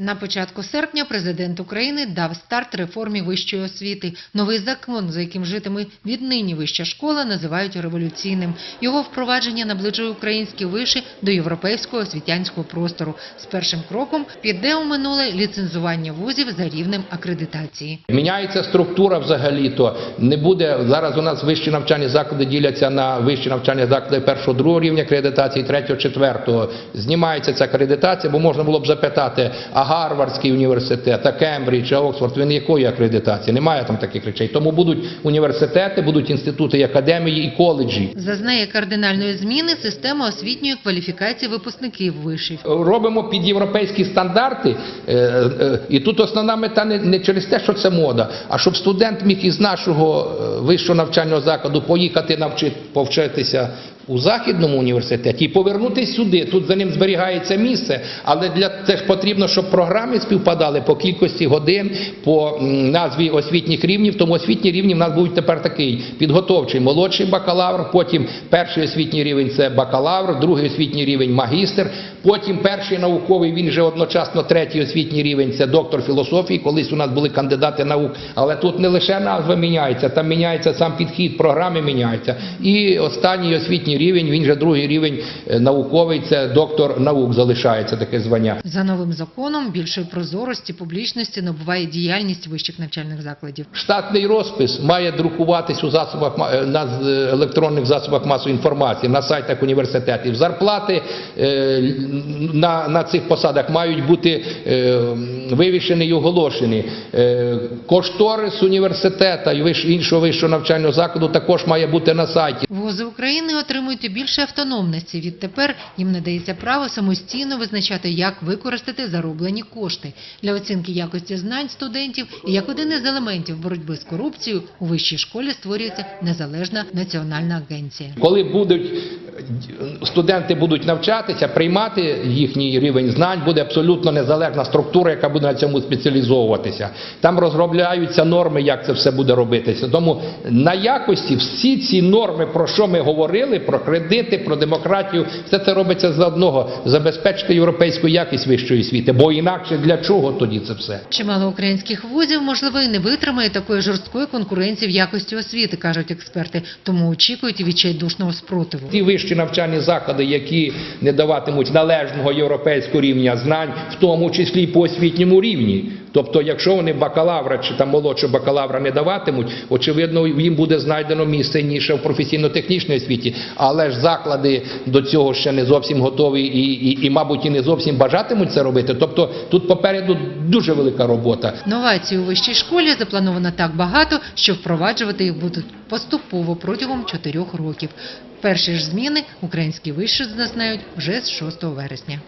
На початку серпня президент України дав старт реформі вищої освіти. Новий закон, за яким житиме віднині вища школа, називають революційним. Його впровадження наближує українські виші до європейського освітянського простору. З першим кроком піде у минуле ліцензування вузів за рівнем акредитації. Міняється структура взагалі-то. Не буде зараз. У нас вищі навчальні заклади діляться на вищі навчальні заклади першого другого рівня акредитації, третього, четвертого. Знімається ця акредитація, бо можна було б запитати, а Гарвардський університет, а Кембридж, а Оксфорд, він якої акредитації? Немає там таких речей. Тому будуть університети, будуть інститути і академії і коледжі. Зазнає кардинальної зміни система освітньої кваліфікації випускників вишів. Робимо під європейські стандарти, е, е, і тут основна мета не, через те, що це мода, а щоб студент міг із нашого е, вищого навчального закладу поїхати навчити повчитися у західному університеті і повернутися сюди. Тут за ним зберігається місце, але для це ж потрібно, щоб програми співпадали по кількості годин, по назві освітніх рівнів. Тому освітні рівні в нас будуть тепер такий підготовчий молодший бакалавр, потім перший освітній рівень це бакалавр, другий освітній рівень магістр, потім перший науковий, він же одночасно третій освітній рівень це доктор філософії. Колись у нас були кандидати наук, але тут не лише назва міняється, там міняється сам підхід, програми міняються. І останній освітній рівень, він же другий рівень е, науковий, це доктор наук залишається таке звання. За новим законом більшої прозорості, публічності набуває діяльність вищих навчальних закладів. Штатний розпис має друкуватись у засобах е, на електронних засобах масової інформації на сайтах університетів. Зарплати е, на, на цих посадах мають бути е, вивішені і оголошені. Е, кошторис університету і іншого вищого навчального закладу також має бути на сайті. Вузи України отримують більше автономності. Відтепер їм надається право самостійно визначати, як використати зароблені кошти для оцінки якості знань студентів. І як один із елементів боротьби з корупцією у вищій школі створюється незалежна національна агенція. Коли будуть студенти будуть навчатися, приймати їхній рівень знань, буде абсолютно незалежна структура, яка буде на цьому спеціалізовуватися. Там розробляються норми, як це все буде робитися. Тому на якості всі ці норми, про що ми говорили, про кредити, про демократію, все це робиться з одного забезпечити європейську якість вищої освіти. Бо інакше для чого тоді це все? Чимало українських вузів, можливо, і не витримає такої жорсткої конкуренції в якості освіти, кажуть експерти, тому очікують відчайдушного спротиву. Вищі навчальні заклади, які не даватимуть належного європейського рівня знань, в тому числі і по освітньому рівні. Тобто, якщо вони бакалавра чи там молодшого бакалавра не даватимуть, очевидно, їм буде знайдено місце ніше в професійно-технічній освіті. Але ж заклади до цього ще не зовсім готові і, і, і, мабуть, і не зовсім бажатимуть це робити. Тобто тут попереду дуже велика робота. Новацій у вищій школі заплановано так багато, що впроваджувати їх будуть поступово протягом чотирьох років. Перші ж зміни українські виші зазнають вже з 6 вересня.